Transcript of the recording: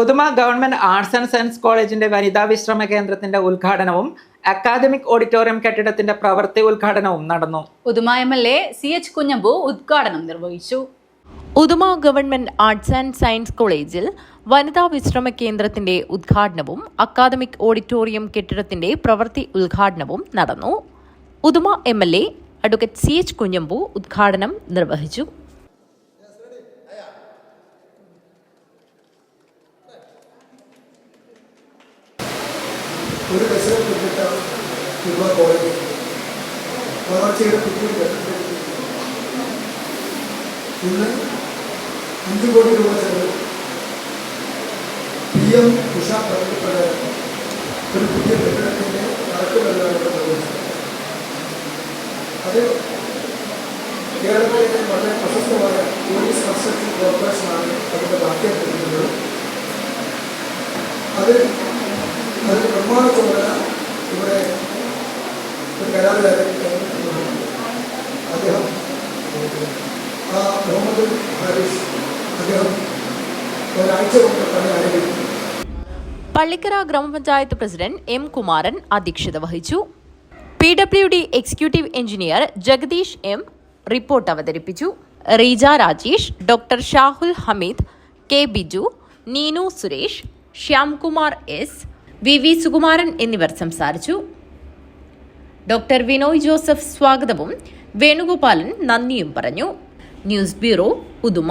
Uduma government arts and science കോളേജിന്റെ വനിതാ വിശ്രമ കേന്ദ്രത്തിന്റെ ഉദ്ഘാടനവും അക്കാദമിക് ഓഡിറ്റോറിയം കെട്ടിടത്തിന്റെ പ്രവൃത്തി ഉദ്ഘാടനവും നടന്നു. Uduma M L A C H Kunhambu ഉദ്ഘാടനം നിർവഹിച്ചു. Uduma government arts and science കോളേജിൽ വനിതാ വിശ്രമ കേന്ദ്രത്തിന്റെ ഉദ്ഘാടനവും അക്കാദമിക് ഓഡിറ്റോറിയം കെട്ടിടത്തിന്റെ പ്രവൃത്തി ഉദ്ഘാടനവും നടന്നു. Uduma M L A advocate C H Kunhambu ഉദ്ഘാടനം നിർവഹിച്ചു. ഒരു ദശകം പിന്നിട്ട യുവ കോളേജ് വളർച്ചയുടെ ഘട്ടത്തിലേക്ക് ഇന്ന് അഞ്ച് കോടി രൂപ ചെലവ് പി എം ഉഷ പദ്ധതിപ്രകാരം ഒരു പുതിയ കെട്ടിടത്തിന്റെ നടക്കുമെന്നാണ് അത് കേരളത്തിലെ വളരെ പ്രശസ്തമായ പോലീസ് കൺസ്ട്രക്ഷൻ കോർപ്പറേഷനാണ് അതിന്റെ എടുക്കുന്നത് അത് അതിന് ഇവിടെ ഒരു അദ്ദേഹം. ആ മുഹമ്മദ് ഹാരിസ് അദ്ദേഹം ഒരാഴ്ച കൊണ്ട് പണി ആരംഭിച്ചു. പള്ളിക്കര ഗ്രാമപഞ്ചായത്ത് പ്രസിഡന്റ് എം കുമാരൻ അധ്യക്ഷത വഹിച്ചു. P W D executive engineer Jagadish M report അവതരിപ്പിച്ചു. Reeja Rajesh doctor Shahul Hameed K Biju Neenu Suresh Shyamkumar S V V Sukumaran എന്നിവർ സംസാരിച്ചു. ഡോക്ടർ വിനോയ് ജോസഫ് സ്വാഗതവും വേണുഗോപാലൻ നന്ദിയും പറഞ്ഞു. News bureau Uduma.